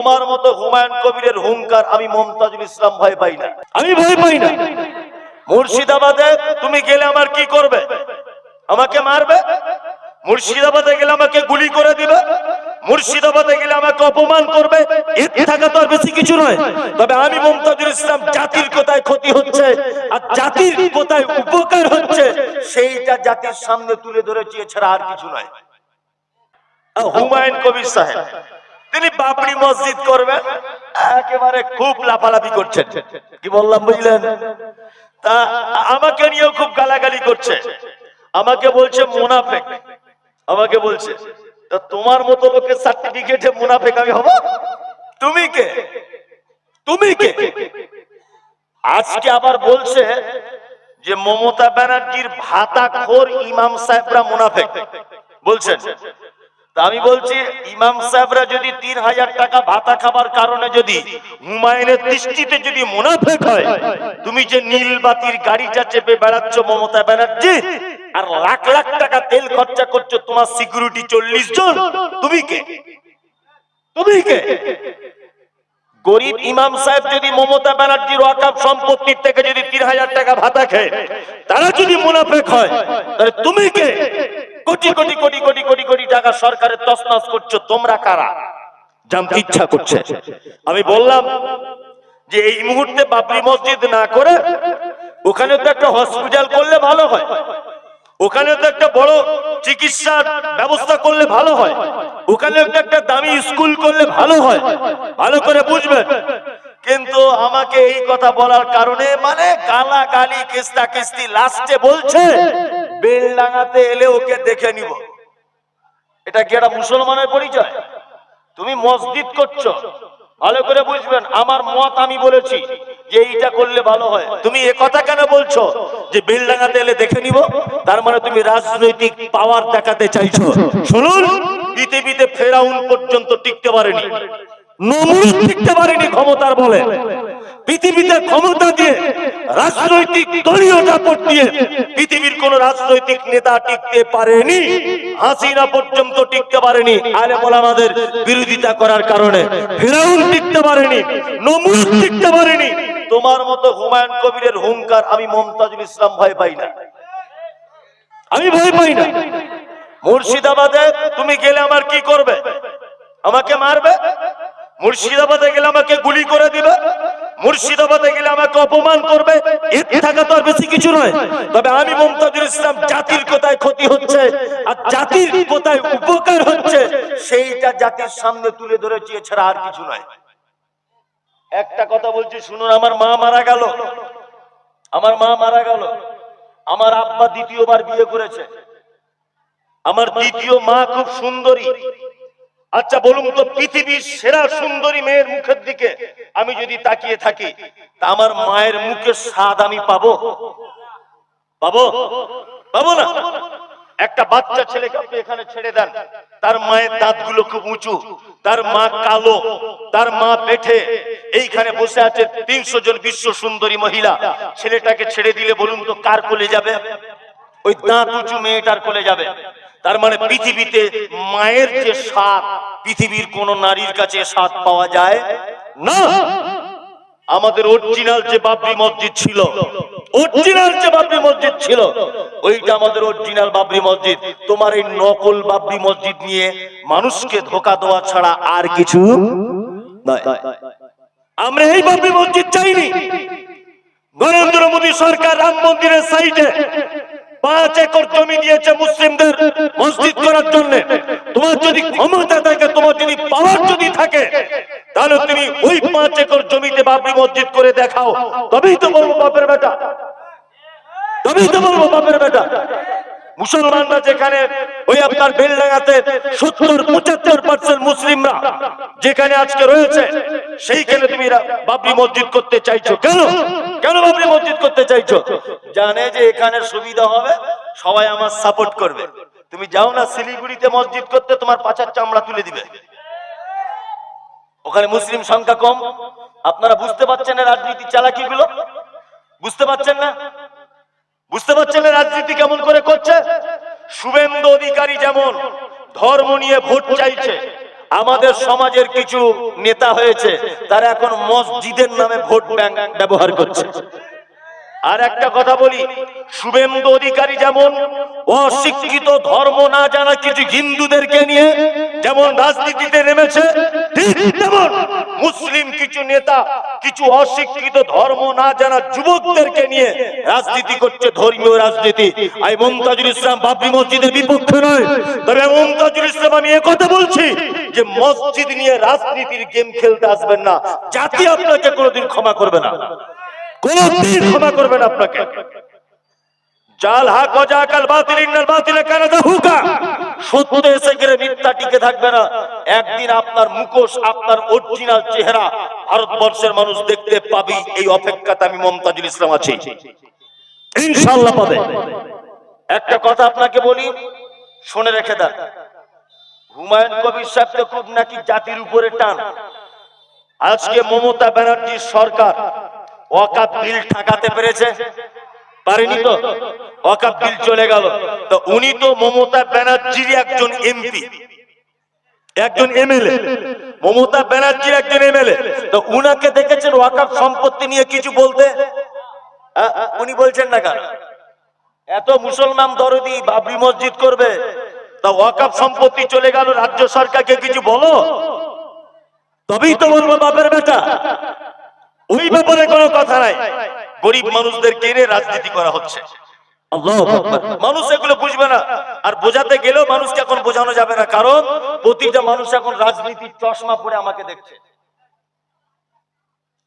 তোমার মতো হুমায়ুন কবিরের হুঙ্কার আমি মমতাজুল ইসলাম ভয় পাই না। আমি ভয় পাই না। মুর্শিদাবাদে তুমি গেলে আমার কি করবে? আমাকে মারবে? মুর্শিদাবাদে গেলে আমাকে গুলি করে দিবে? মুর্শিদাবাদে গেলে আমাকে অপমান করবে? এর থাকা তো আর বেশি কিছু নয়। তবে আমি মমতাজুল ইসলাম জাতির কোথায় ক্ষতি হচ্ছে আর জাতির কোথায় উপকার হচ্ছে সেইটা জাতির সামনে তুলে ধরেছি এছাড়া আর কিছু নয়। হুমায়ুন কবির সাহেব তিনি বাবরি মসজিদ করবেন একেবারে খুব লাফালাফি করছেন। কি বললাম বুঝলেন? তা আমাকে নিয়েও খুব গালাগালি করছে। আমাকে বলছে, মুনাফেক। আমাকে বলছে তোমার মতো লোকের সার্টিফিকেটে মুনাফেক আমি হব? তুমি কে? তুমি কে? আজকে আবার বলছে যে, মমতা ব্যানার্জির ভাতা খোর ইমাম সাহেবরা মুনাফেক। বলছেন আমি বলছি, ইমাম সাহেবরা যদি তিন হাজার টাকা ভাতা খাবার কারণে যদি হুমায়ুনের দৃষ্টিতে যদি মুনাফেক হয়, তুমি যে নীলবাতির গাড়িটা চেপে বেড়াচ্ছ মমতা ব্যানার্জি, আর লাখ লাখ টাকা তেল খরচা করছ তোমার সিকিউরিটি চল্লিশ জন, তুমি কে? তুমি কে? গরিব ইমাম সাহেব যদি মমতা ব্যানার্জির ওয়াকাফ সম্পত্তির থেকে যদি তিন হাজার টাকা ভাতা খায়, তারা যদি মুনাফেক হয়, তাহলে তুমি কে? কোটি কোটি কোটি কোটি কোটি কোটি টাকা সরকারের তসনস করছ, তোমরা কারা? জানতে ইচ্ছা করছে। আমি বললাম যে এই মুহূর্তে বাবরি মসজিদ না করে ওখানে তো একটা হসপিটাল করলে ভালো হয়, ওখানে তো একটা বড় চিকিৎসার ব্যবস্থা করলে ভালো হয়, ওখানে একটা একটা দামি স্কুল করলে ভালো হয়, ভালো করে বুঝবেন। কিন্তু আমাকে এই কথা বলার কারণে মানে গালা গালি কিস্তা কিস্তি লাস্টে বলছে বেলডাঙাতে এলে ওকে দেখে নিব। এটা কি একটা মুসলমানের পরিচয়? তুমি মসজিদ করছ, ভালো করে বুঝবেন, আমার মত আমি বলেছি যে এইটা করলে ভালো হয়। তুমি এ কথা কেন বলছো? যে বেলডাঙ্গাতে এলে দেখে নিব, তার মানে তুমি রাজনৈতিক পাওয়ার দেখাতে চাইছো। শুনুন, পৃথিবীতে ফেরাউন পর্যন্ত টিকতে পারেনি। নমরুদ টিকতে রাজনৈতিক পৃথিবীর রাজনৈতিক নেতা টিকতে পারেনি আমাদের বিরোধিতা করার কারণে। ফেরাউন টিকতে পারেনি টিকতে পারেনি। তোমার মতো হুমায়ুন কবিরের হুঙ্কার আমি মমতাজুল ইসলাম ভয় পাই না। আমি ভয় পাই না। মুর্শিদাবাদে তুমি গেলে আমার কি করবে? আমাকে মারবে? মুর্শিদাবাদে গেলে আমাকে গুলি করে দিবে, মুর্শিদাবাদে গেলে আমাকে অপমান করবে, এর থাকা তো আর বেশি কিছু নয়। তবে আমি মমতাজুল ইসলাম জাতির কোথায় ক্ষতি হচ্ছে আর জাতির কোথায় উপকার হচ্ছে, সেইটা জাতির সামনে তুলে ধরেছি, এছাড়া আর কিছু নয়। একটা কথা বলছি, শুনুন, আমার মা মারা গেল। আমার মা মারা গেল। আমার আব্বা দ্বিতীয়বার বিয়ে করেছে। আমার দ্বিতীয় মা খুব সুন্দরী। আচ্ছা বলুন তো, পৃথিবীর সেরা সুন্দরী মেয়ের মুখের দিকে আমি যদি তাকিয়ে থাকি, তা আমার মায়ের মুখের স্বাদ আমি পাবো? পাবো? পাবো না? একটা বাচ্চা ছেলেকে আপনি এখানে ছেড়ে দেন, তার মায়ের দাঁতগুলো খুব উঁচু, তার মা কালো, তার মা পেটে এইখানে বসে আছে তিনশো জন বিশ্ব সুন্দরী মহিলা। ছেলেটাকে ছেড়ে দিলে বলুন তো, কার কোলে যাবে? ওই দাঁত উঁচু মেয়েটার কোলে যাবে। তার মানে পৃথিবীতে মায়ের যে স্বাদ, পৃথিবীর কোন নারীর কাছে স্বাদ পাওয়া যায় না। আমাদের অরিজিনাল যে বাবরি মসজিদ ছিল অরিজিনাল যে বাবরি মসজিদ ছিল, ওইটা আমাদের অরিজিনাল বাবরি মসজিদ। তোমার এই নকল বাবরি মসজিদ নিয়ে মানুষকে ধোকা দেওয়া ছাড়া আর কিছু আমরা এই বাবরি মসজিদ চাইনি। নরেন্দ্র মোদী সরকার রাম মন্দিরের সাইডে পাঁচ একর জমি দিয়েছে মুসলিমদের মসজিদ করার জন্য। তোমার যদি ক্ষমতা থাকে, তোমার যদি পাওয়ার যদি থাকে, তাহলে তুমি ওই পাঁচ একর জমিতে বাবরি মসজিদ করে দেখাও। তবেই তো বলব বাপের বেটা। তবেই তো বলব বাপের বেটা। মুসলমানরা যেখানে ওই আপনার বেলডাঙ্গাতে সত্তর, পঁচাত্তর পার্সেন্ট মুসলিমরা যেখানে আজকে রয়েছে, সেইখানে তুমি বাবরি মসজিদ করতে চাইছো। কেন? কেন বাবরি মসজিদ করতে চাইছো? জানে যে এখানে সুবিধা হবে, সবাই আমার সাপোর্ট করবে। তুমি যাও না শিলিগুড়িতে মসজিদ করতে, তোমার পাচার চামড়া তুলে দিবে। ওখানে মুসলিম সংখ্যা কম। আপনারা বুঝতে পারছেন না রাজনীতি চালাকিগুলো? বুঝতে পারছেন না? বুঝতে পারছেন রাজনীতি কেমন করে করছে? শুভেন্দু অধিকারী যেমন ধর্ম নিয়ে ভোট চাইছে, আমাদের সমাজের কিছু নেতা হয়েছে, তারা এখন মসজিদের নামে ভোট ব্যাংক ব্যবহার করছে। আর একটা কথা বলি, শুভেন্দু অধিকারী যেমন অশিক্ষিত ধর্ম না জানা কিছু হিন্দুদেরকে নিয়ে যেমন রাজনীতিতে নেমেছে তেমন মুসলিম কিছু নেতা, কিছু অশিক্ষিত ধর্ম না জানা যুবকদেরকে নিয়ে রাজনীতি করছে ধর্মীয় রাজনীতি। আই মমতাজুল ইসলাম বাবরি মসজিদের বিপক্ষে নয়, তবে মমতাজুল ইসলাম আমি কথা বলছি যে মসজিদ নিয়ে রাজনীতির গেম খেলতে আসবেন না, জাতি আপনাকে কোনোদিন ক্ষমা করবে না। কোনদিন ক্ষমা করবেন আপনাকে। জাল হাক অজা কাল বাতিল ইন্নাল বাতিলে কানা দাহুকা। সত্য এসে গেলে মিথ্যা টিকে থাকবে না। একদিন আপনার মুখোশ আপনার অরিজিনাল চেহারা ভারতবর্ষের মানুষ দেখতে পাবি এই অপেক্ষাতে আমি মমতাজুল ইসলাম আছি। ইনশাআল্লাহ পাবে। একটা কথা আপনাকে বলি শুনে রেখে দেন। হুমায়ুন কবির সাহেব তো খুব নাকি জাতির উপরে টান। আজকে মমতা ব্যানার্জির সরকার ওয়াকাপ বিল ঠেকাতে পেরেছে? পারেনি তো? ওয়াকাপ বিল চলে গেল। তো উনি তো মমতা ব্যানার্জির একজন এমপি। একজন এমএলএ। মমতা ব্যানার্জির একজন এমএলএ। তো উনাকে দেখেছেন ওয়াকাপ সম্পত্তি নিয়ে কিছু বলতে? উনি বলছেন না কেন? এত মুসলমান দরদি বাবরি মসজিদ করবে। তা ওয়াকাপ সম্পত্তি চলে গেল, রাজ্য সরকারকে কিছু বলো? তবেই তো বলব বাপের বেটা। ওই ব্যাপারে কোনো কথা নাই। গরিব মানুষদের কেড়ে রাজনীতি করা হচ্ছে। মানুষ এগুলো বুঝবে না। আর বোঝাতে গেলেও মানুষকে এখন বোঝানো যাবে না। কারণ প্রতিটা মানুষ এখন রাজনীতির চশমা পরে আমাকে দেখছে।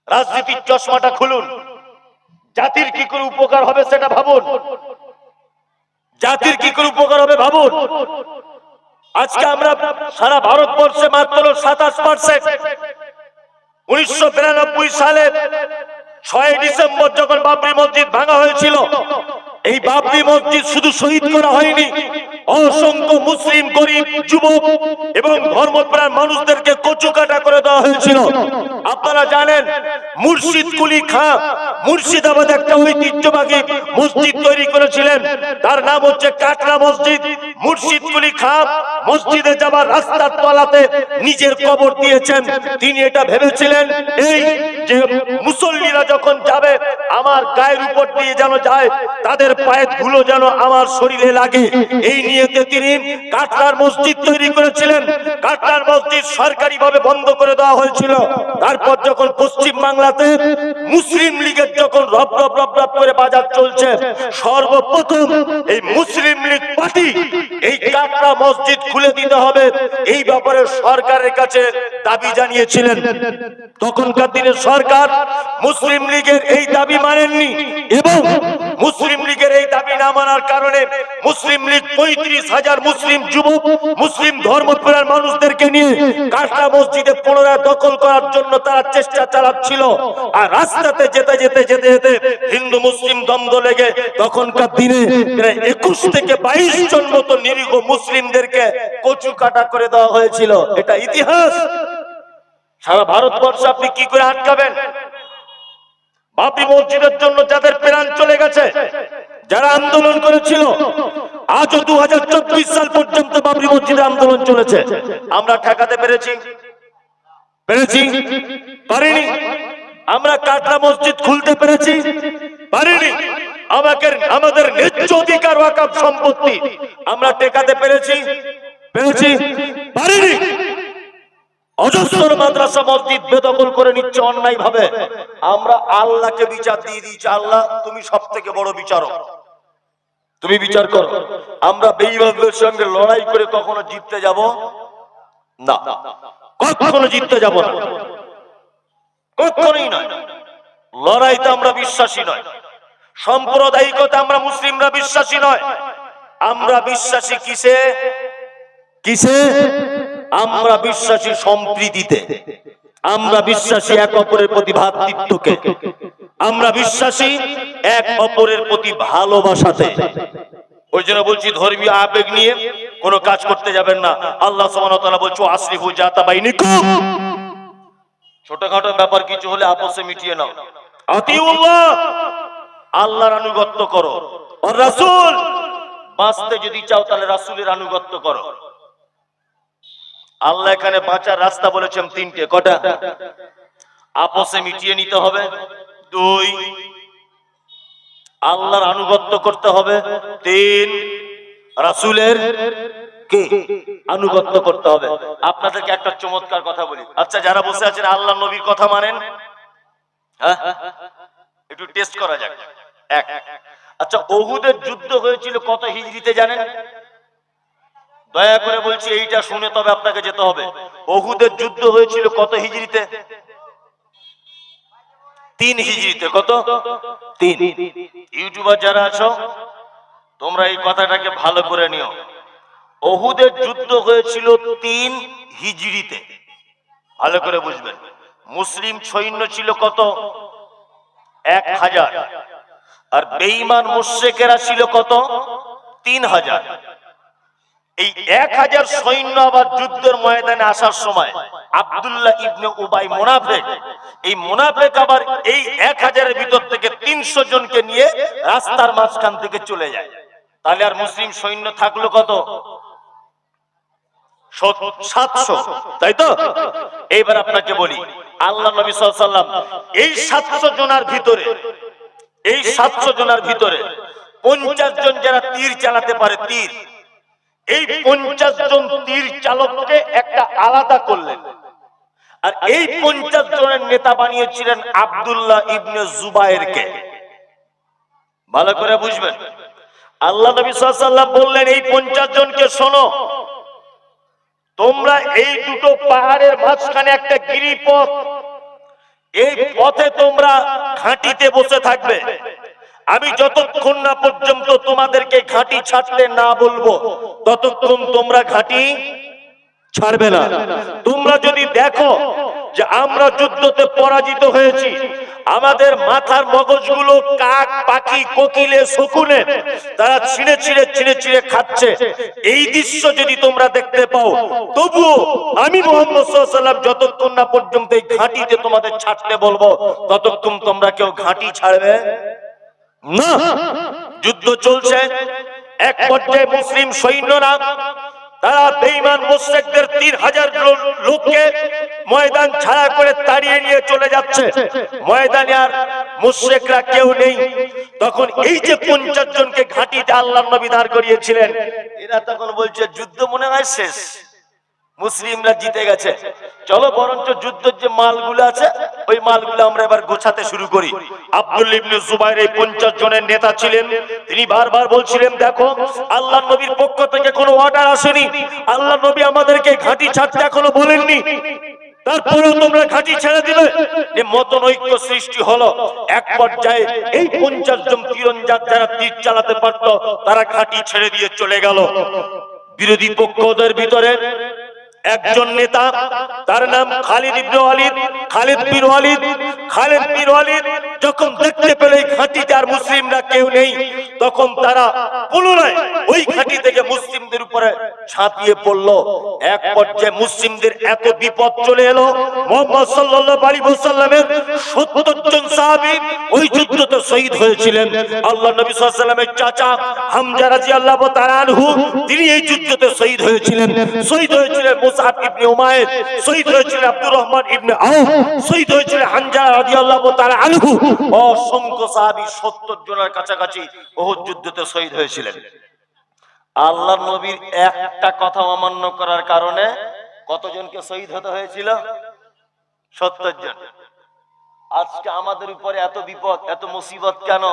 রাজনীতির চশমাটা খুলুন। জাতির কি করে উপকার হবে সেটা ভাবুন। জাতির কি করে উপকার হবে ভাবুন। আজকে আমরা সারা ভারতবর্ষে মাত্র সাতাশ পার্সেন্ট উনিশশো বিরানব্বই সালে ছয় ডিসেম্বর যখন বাবরি মসজিদ ভাঙা হয়েছিল, এই বাবরি মসজিদ শুধু শহীদ করা হয়নি অসংখ্য মুসলিম গরিব যুবক এবং ধর্মপ্রাণ মানুষদেরকে কচু কাটা করে দেওয়া হয়েছিল। আপনারা জানেন মুর্শিদ কুলি খাঁ মুর্শিদাবাদ একটা ঐতিহ্যবাহী মসজিদ তৈরি করেছিলেন। তার নাম হচ্ছে কাটরা মসজিদ। মুর্শিদ কুলি খাঁ মসজিদে যাবার রাস্তার তলাতে নিজের কবর দিয়েছেন। তিনি এটা ভেবেছিলেন, এই যে মুসল্লিরা যখন যাবে, আমার গায়ের উপর দিয়ে যেন যায়, তাদের পায়ের ধুলো যেন আমার শরীরে লাগে। এই নিয়েতে তিনি কাটরার মসজিদ তৈরি করেছিলেন। কাটরার মসজিদ সরকারি ভাবে বন্ধ করে দেওয়া হয়েছিল। তারপর যখন পশ্চিম বাংলাতে মুসলিম লীগের যখন রব রব রব রব করে বাজার চলছে, সর্বপ্রথম এই মুসলিম লীগ পার্টি এই কাটরা মসজিদ খুলে দিতে হবে। এই ব্যাপারে সরকারের কাছে দাবি জানিয়েছিলেন। তখনকার দিনে সরকার মুসলিম লীগের এই দাবি মানেননি এবং মুসলিম লীগের এই দাবি না মানার কারণে মুসলিম লীগ পঁয়ত্রিশ হাজার মুসলিম যুবক, মুসলিম ধর্মপ্রাণ মানুষদেরকে নিয়ে কাটরা মসজিদে পুনরায় দখল করার জন্য তারা চেষ্টা চালাচ্ছিল। আর রাস্তাতে যেতে যেতে যেতে যেতে হিন্দু মুসলিম দ্বন্দ্ব লেগে তখনকার দিনে প্রায় একুশ থেকে বাইশ জন মতো নিরীহ মুসলিমদেরকে কচু কাটা করে দেওয়া হয়েছিল। এটা ইতিহাস। সারা ভারতবর্ষে আপনি কি করে আটকাবেন? বাপি মসজিদের জন্য যাদের প্রাণ চলে গেছে, যারা আন্দোলন করেছিল, আজও দুহাজার চব্বিশ সাল পর্যন্ত বাবরি মসজিদে আন্দোলন চলেছে। আমরা ঠেকাতে পেরেছি? পেরেছি? পারিনি। আমরা কাটরা মসজিদ খুলতে পেরেছি? পারিনি। আমাকে, আমাদের ন্যায্য অধিকার সম্পত্তি আমরা টেকাতে পেরেছি? পেরেছি? পারিনি। অজস্র মাদ্রাসা, মসজিদ বেদখল করে নিচ্ছে অন্যায় ভাবে আমরা আল্লাহকে বিচার দিয়ে দিয়েছি, আল্লাহ, তুমি সব থেকে বড় বিচারক। তুমি বিচার করো। আমরা বেইমানদের সঙ্গে লড়াই করে কখনো জিততে যাব? না। কখনো জিততে যাব না। কখনোই নয়। লড়াইতে আমরা বিশ্বাসী নয়। সাম্প্রদায়িকতা আমরা মুসলিমরা বিশ্বাসী নয়। আমরা বিশ্বাসী কিসে? কিসে? আমরা বিশ্বাসী সম্প্রীতিতে, আমরা বিশ্বাসী এক অপরের প্রতি ভ্রাতৃত্বকে আমরা বিশ্বাসী এক অপরের প্রতি ভালোবাসাতে। ওই জন্য বলছি ধর্মীয় আবেগ নিয়ে কোনো কাজ করতে যাবেন না। আল্লাহ সুবহানাহু বলছো আসরিফু বাইনিকুম। ছোটখাটো ব্যাপার কিছু হলে আপসে মিটিয়ে নাও। আতিউল্লাহ। আল্লাহর আনুগত্য করো। আর রাসূল। বাঁচতে যদি চাও তাহলে রাসূলের আনুগত্য করো। আল্লাহ এখানে বাঁচার রাস্তা বলেছেন তিনটে, কটা? আপসে মিটিয়ে নিতে হবে। দুই, আল্লাহর আনুগত্য করতে হবে। তিন, রাসূলের আনুগত্য করতে হবে। আপনাদেরকে একটা চমৎকার কথা বলি। আচ্ছা যারা বসে আছেন আল্লাহ নবীর কথা মানেন? হ্যাঁ? একটু টেস্ট করা যাক। এক। আচ্ছা ওহুদের যুদ্ধ হয়েছিল কত হিজরিতে জানেন? দয়া করে বলছি, এইটা শুনে তবে আপনাকে যেতে হবে। ওহুদের যুদ্ধ হয়েছিল কত হিজরিতে তিন হিজরিতে কত? তিন। ইউটিউবার যারা আছো, তোমরা এই কথাটাকে ভালো করে নিও। ওহুদের যুদ্ধ হয়েছিল তিন হিজড়িতে। ভালো করে বুঝবেন। মুসলিম সৈন্য ছিল কত? এক হাজার। আর বেঈমান মুশ্রেকেরা ছিল কত? তিন হাজার। এই এক হাজার সৈন্য আবার যুদ্ধের ময়দানে আসার সময় আব্দুল্লাহ ইবনে উবাই মুনাফেক, এই মুনাফেক আবার এই এক হাজারের ভিতর থেকে তিনশো জনকে নিয়ে রাস্তার মাঝখান থেকে চলে যায়। তাহলে আর মুসলিম সৈন্য থাকল কত? সাতশো। তাই তো? এইবার আপনাকে বলি, আল্লাহ নবী সাল্লাম এই সাতশো জনার ভিতরে, এই সাতশো জনার ভিতরে পঞ্চাশ জন যারা তীর চালাতে পারে, তীর এই পঞ্চাশ জন তীর চালককে একটা আলাদা করলেন। আর এই পঞ্চাশ জনের নেতা বানিয়েছিলেন আব্দুল্লাহ ইবনে জুবায়েরকে ভালো করে বুঝবেন। আল্লাহ নবী সাল্লাম বললেন, এই পঞ্চাশ জনকে শোনো, তোমরা এই দুটো পাহাড়ের মাঝখানে একটা গিরিপথ, এই পথে তোমরা ঘাঁটিতে বসে থাকবে। আমি যতক্ষণ না পর্যন্ত তোমাদেরকে ঘাঁটি ছাড়তে না বলব, ততক্ষণ তোমরা ঘাঁটি ছাড়বে না। তোমরা যদি দেখো যে আমরা যুদ্ধতে পরাজিত হয়েছি, আমাদের মাথার মগজগুলো কাক, পাখি, কোকিলে, শকুনে, তারা ছিঁড়ে ছিঁড়ে ছিঁড়ে ছিঁড়ে খাচ্ছে। এই দৃশ্য যদি তোমরা দেখতে পাও, তবুও আমি মোহাম্মদ যতক্ষণ না পর্যন্ত এই ঘাঁটিতে তোমাদের ছাড়তে বলব, ততক্ষণ তোমরা কেউ ঘাঁটি ছাড়বে না, যুদ্ধ চলছে। এক পর্যায়ে মুসলিম সৈন্যরা, তারা বেঈমান মুশরিকদের তিন হাজার লোককে ময়দান ছাড়া করে তাড়িয়ে নিয়ে চলে যাচ্ছে। ময়দানে আর মুশরিকরা কেউ নেই। তখন এই যে পঞ্চাশ জনকে ঘাঁটিতে আল্লাহ নবী দাঁড় করিয়েছিলেন, এরা তখন বলছে, যুদ্ধ মনে হয় শেষ। মুসলিমরা জিতে গেছে। চলো বরঞ্চ যুদ্ধের যে মালগুলো আছে, ওই মালগুলো আমরা এবার গোছাতে শুরু করি। আব্দুল ইবনে জুবাইর এই পঞ্চাশ জনের নেতা ছিলেন। তিনি বারবার বলছিলেন, দেখো, আল্লাহ নবীর পক্ষ থেকে কোনো অর্ডার আসেনি। আল্লাহ নবী আমাদেরকে ঘাঁটি ছাড়তে এখনও বলেননি। তারপরেও তোমরা ঘাঁটি ছেড়ে দিলে? এ মতন ঐক্য সৃষ্টি হলো। এক পর্যায়ে এই পঞ্চাশ জন তীরঞ্জাত যারা তীর চালাতে পারতো, তারা ঘাঁটি ছেড়ে দিয়ে চলে গেল। বিরোধী পক্ষদের ভিতরে একজন নেতা, তার নাম খালিদ ইবনে ওয়ালিদ, খালিদ বিন ওয়ালিদ, খালিদ বিন ওয়ালিদ। যখন দেখতে পেলে এই ঘাঁটিতে আর মুসলিমরা কেউ নেই, তখন তারা পুনরায় ওই ঘাঁটি থেকে মুসলিমদের উপরে ঝাঁপিয়ে পড়ল। এক পর্যায়ে মুসলিমদের এত বিপদ চলে এলো। মোহাম্মদ সাল্লাল্লাহু আলাইহি ওয়াসাল্লামের 70 জন সাহাবী শহীদ হয়েছিলেন। আল্লাহ নবী ওয়াসাল্লামের চাচা হামজা রাদিয়াল্লাহু তাআলা আনহু, তিনি এই যুদ্ধতে শহীদ হয়েছিলেন। শহীদ হয়েছিলেন মুসআব ইবনে উমাইর, শহীদ হয়েছিলেন আব্দুর রহমান ইবনে আউফ, শহীদ হয়েছিলেন হামজা রাদিয়াল্লাহু তাআলা আনহু। অসংখ্য সাহাবী 70 জনের কাছাকাছি ওহদ যুদ্ধতে শহীদ হয়েছিলেন। আল্লাহ নবীর একটা কথা অমান্য করার কারণে কতজনকে শহীদ হতে হয়েছিল? সত্তর জন। আজকে আমাদের উপরে এত বিপদ, এত মুসিবত কেন?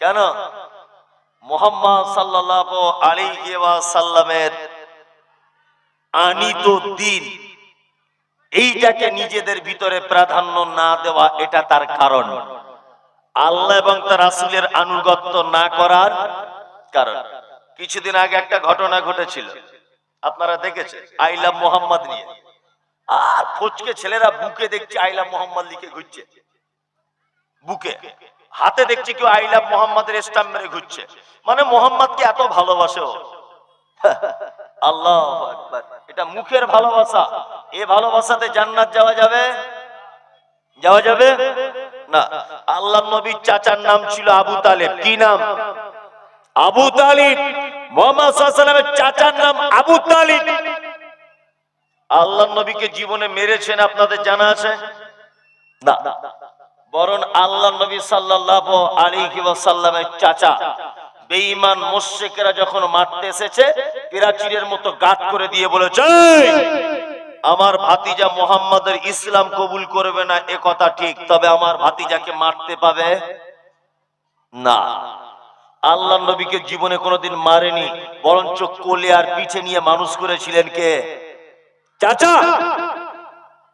কেন? মোহাম্মদ সাল্লাল্লাহু আলাইহি ওয়াসাল্লামের আনিত দিন, এইটাকে নিজেদের ভিতরে প্রাধান্য না দেওয়া, এটা তার কারণ। আল্লাহ এবং তার রাসূলের আনুগত্য না করার কারণ। কিছুদিন আগে একটা ঘটনা ঘটেছিল। আপনারা দেখেছেন, আইলাম মোহাম্মদ নিয়ে। আর ফচকে ছেলেরা বুকে দেখছে আইলা মোহাম্মদ লিখে ঘুরছে। বুকে। হাতে দেখছে কেউ আইলা মোহাম্মদের স্টাম্প মেরে ঘুরছে। মানে মোহাম্মদকে এত ভালোবাসে? আল্লাহ এটা মুখের ভালোবাসা। এ ভালোবাসাতে জান্নাত যাওয়া যাবে? যাওয়া যাবে? না। আল্লাহ নবীর চাচার নাম ছিল আবু তালেব। কি নাম? আবু তালিব। মোহাম্মদ চাচার নাম আবু তালিব। আল্লাহ নবীকে জীবনে মেরেছেন আপনাদের জানা আছে? না। বরং আল্লাহ নবী সাল্লাল্লাহু আলাইহি ওয়াসাল্লামের চাচা, বেঈমান মুশরিকরা যখন মারতে এসেছে, পিরাচিরের মতো গাত করে দিয়ে বলেছে আমার ভাতিজা মোহাম্মদের ইসলাম কবুল করবে না, এ কথা ঠিক, তবে আমার ভাতিজাকে মারতে পাবে? না। আল্লাহ নবীকে জীবনে কোনোদিন মারেনি, বরঞ্চ কোলে আর পিঠে নিয়ে মানুষ করেছিলেন কে? চাচা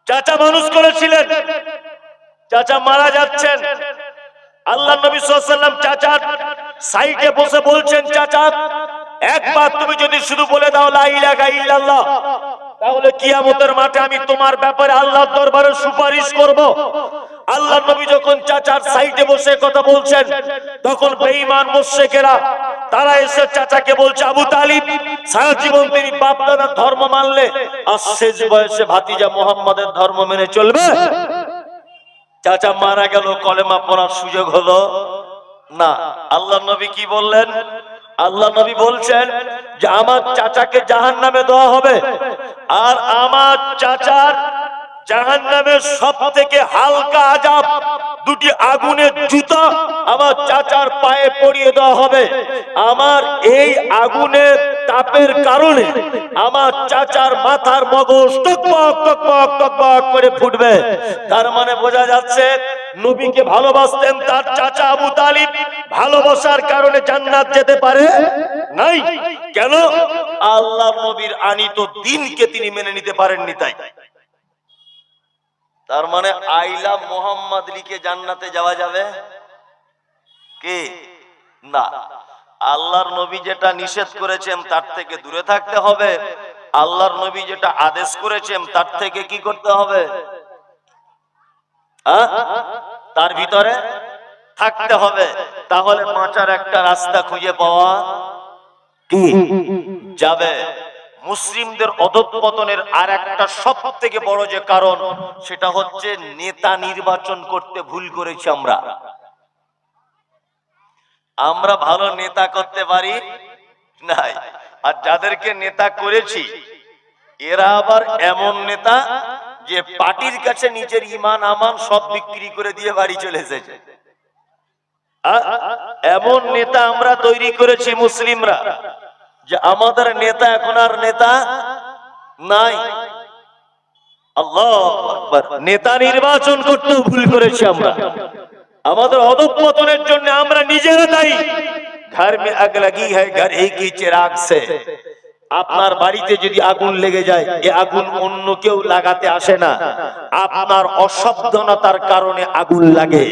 চাচা মানুষ করেছিলেন। চাচা মারা যাচ্ছেন। আল্লাহ নবী সাল্লাম চাচার সাইডে বসে বলছেন, চাচা, একবার তুমি যদি শুধু বলে দাও ইল্লাল্লাহ, তাহলে কিয়ামতের মাঠে আমি তোমার ব্যাপারে আল্লাহর দরবারে সুপারিশ করব। আল্লাহ নবী যখন চাচার সাইডে বসে কথা বলছেন, তখন বেঈমান মুশরিকেরা তারা এসে চাচাকে বলছে, আবু তালিব, সারা জীবন তিনি বাপ দাদার ধর্ম মানলে, আর শেষ বয়সে ভাতিজা মোহাম্মদের ধর্ম মেনে চলবে? চাচা মারা গেল, কলেমা পড়ার সুযোগ হলো না। আল্লাহ নবী কি বললেন? আল্লাহ নবী বলছেন যে, আমার চাচাকে জাহান নামে দেওয়া হবে, আর আমার চাচার জাহান নামের সব থেকে হালকা আজাব দুটি আগুনের জুতা আমার চাচার পায়ে পরিয়ে দেওয়া হবে। আমার এই আগুনের তাপের কারণে আমার চাচার মাথার মগজ টকবক টকবক টকবক করে ফুটবে। তার মানে বোঝা যাচ্ছে নবীকে ভালোবাসতেন তার চাচা আবু তালিব। ভালোবাসার কারণে জান্নাত যেতে পারে নাই। কেন? আল্লাহ নবীর আনিত দিনকে তিনি মেনে নিতে পারেননি তাই। তার মানে আইলা মোহাম্মদ লিখে জান্নাতে যাওয়া যাবে? কি? না। আল্লাহর নবী যেটা নিষেধ করেছেন তার থেকে দূরে থাকতে হবে। আল্লাহর নবী যেটা আদেশ করেছেন তার থেকে কি করতে হবে? তার ভিতরে থাকতে হবে। তাহলে বাঁচার একটা রাস্তা খুঁজে পাওয়া কি? যাবে। মুসলিমদের অধঃপতনের আর একটা সব থেকে বড় যে কারণ, সেটা হচ্ছে নেতা নির্বাচন করতে ভুল করেছি আমরা। আমরা ভালো নেতা করতে পারি নাই। আর যাদেরকে নেতা করেছি, এরা আবার এমন নেতা যে পার্টির কাছে নিজের ইমান, আমান সব বিক্রি করে দিয়ে বাড়ি চলে এসেছে। এমন নেতা আমরা তৈরি করেছি মুসলিমরা, যে আমাদের নেতা এখন আর নেতা নাই। আল্লাহ নেতা নির্বাচন করতেও ভুল করেছি আমরা। আমাদের অধপতনের জন্য আমরা নিজেরা দায়ী। ঘর মে আগ লাগি হ্যাঁ ঘর এই কি চিরাগ সে। আপনার বাড়িতে যদি আগুন লেগে যায়, এ আগুন অন্য কেউ লাগাতে আসে না। আপনার অসাবধানতার কারণে আগুন লাগে।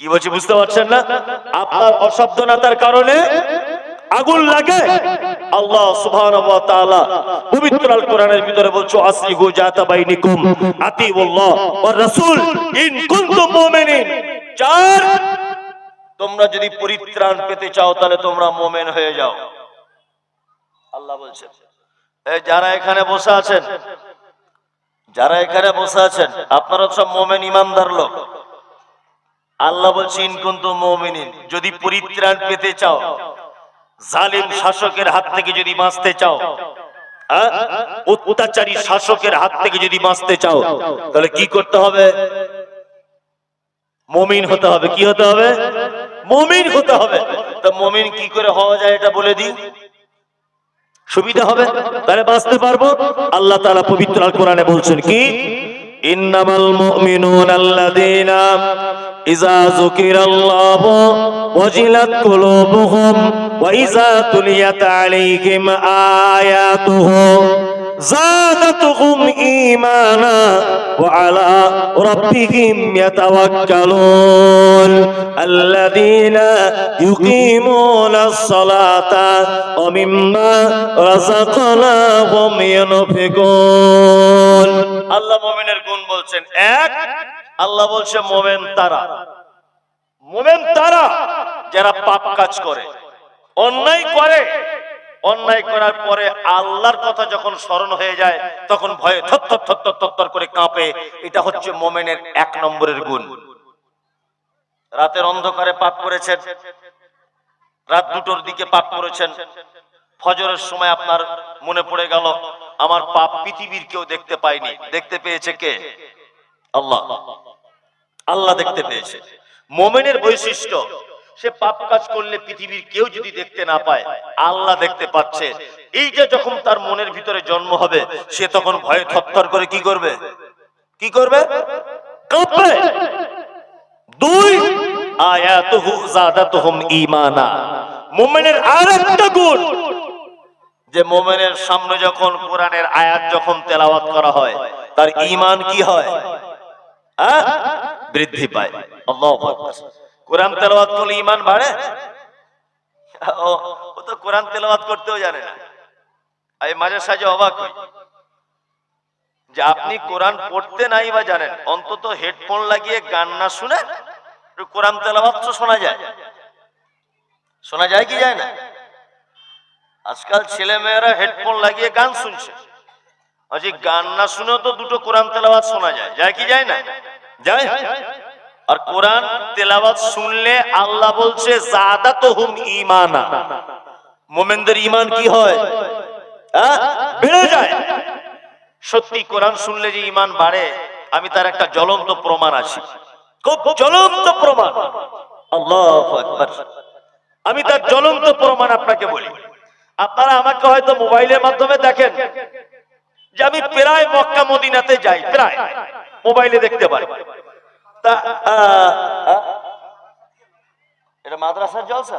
কি বলছি, বুঝতে পারছেন না? আপনার অসাবধানতার কারণে আগুন লাগে? আল্লাহ ওয়া তাআলা পবিত্র আল কোরআনের ভিতরে বলছো জাতা বাইনিকুম আতিউল্লাহ রাসূল ইন কুনতুম মুমিনিন। চার তোমরা যদি পরিত্রাণ পেতে চাও, তাহলে তোমরা মুমিন হয়ে যাও। আল্লাহ বলছেন যারা এখানে বসে আছেন, যারা এখানে বসে আছেন, আপনারা সব মোমেন ইমানদার লোক। আল্লাহ বলছে ইনকুন্তু মুমিনিন। যদি পরিত্রাণ পেতে চাও জালিম শাসকের হাত থেকে যদি বাঁচতে চাও হ্যাঁ? অত্যাচারী শাসকের হাত থেকে যদি বাঁচতে চাও, তাহলে কি করতে হবে? মমিন হতে হবে। কি হতে হবে? মমিন হতে হবে। তা মমিন কি করে হওয়া যায় এটা বলে দিই। সুবিধা হবে। তাহলে বাঁচতে পারব। আল্লাহ তাআলা পবিত্র আল কোরআনে বলছেন কি? ইন্নামাল মুমিনুন আল্লাযীনা ইযা যুকিরাল্লাহু ওয়াজিলাত কুলুবুহুম ওয়া ইযা তুলিয়াত আলাইহিম আয়াতুহু زادتهم إيمانا وعلى ربهم يتوكلون الذين يقيمون الصلاة ومما رزقناهم ينفقون আল্লাহ মোমেনের গুণ বলছেন এক আল্লাহ বলছে মোমেন তারা মোমেন তারা যারা পাপ কাজ করে, অন্যায় করে। অন্যায় করার পরে আল্লাহর কথা যখন স্মরণ হয়ে যায়, তখন ভয়ে থর থর থর করে কাঁপে। এটা হচ্ছে মোমেনের এক নম্বরের গুণ। রাতের অন্ধকারে পাপ করেছেন, রাত দুটোর দিকে পাপ করেছেন। ফজরের সময় আপনার মনে পড়ে গেল, আমার পাপ পৃথিবীর কেউ দেখতে পায়নি। দেখতে পেয়েছে কে? আল্লাহ। আল্লাহ দেখতে পেয়েছে। মোমেনের বৈশিষ্ট্য, সে পাপ কাজ করলে পৃথিবীর কেউ যদি দেখতে না পায়, আল্লাহ দেখতে পাচ্ছে। এইটা যখন তার মনের ভিতরে জন্ম হবে, সে তখন ভয়ে থরথর করে কি করবে? কি করবে? কাঁপবে। দুই, আয়াতুহু ঈমানা। মুমিনের আরেকটা গুণ, যে মোমেনের সামনে যখন কোরআনের আয়াত যখন তেলাওয়াত করা হয়, তার ঈমান কি হয়? হ্যাঁ? বৃদ্ধি পায়। ঈমান বাড়ে? ও তো কোরআন তেলাওয়াত করতেও জানে না। আমি মাঝে সাঝে অবাক যে আপনি কোরআন পড়তে নাই বা জানেন, অন্তত হেডফোন লাগিয়ে গান না শুনে কোরআন তেলাওয়াত তো শোনা যায়। শোনা যায় কি যায় না? আজকাল ছেলে মেয়েরা হেডফোন লাগিয়ে গান শুনছে। আজ গান না শুনেও তো দুটো কোরআন তেলাওয়াত শোনা যায়। যায় কি যায় না? যায়? আর কোরআন শুনলে আল্লাহ বলছে, জাদাতুহুম ঈমানা। মোমেনদের ঈমান কি হয়? বেড়ে যায়। সত্যি কোরআন শুনলে যে ঈমান বাড়ে, আমি তার একটা জ্বলন্ত প্রমাণ আছি। খুব জ্বলন্ত প্রমাণ। আল্লাহু আমি তার জ্বলন্ত প্রমাণ আপনাকে বলি। আপনারা আমাকে হয়তো মোবাইলের মাধ্যমে দেখেন যে আমি প্রায় মক্কা মদিনাতে যাই, প্রায়। মোবাইলে দেখতে পারে। এটা মাদ্রাসার জলসা?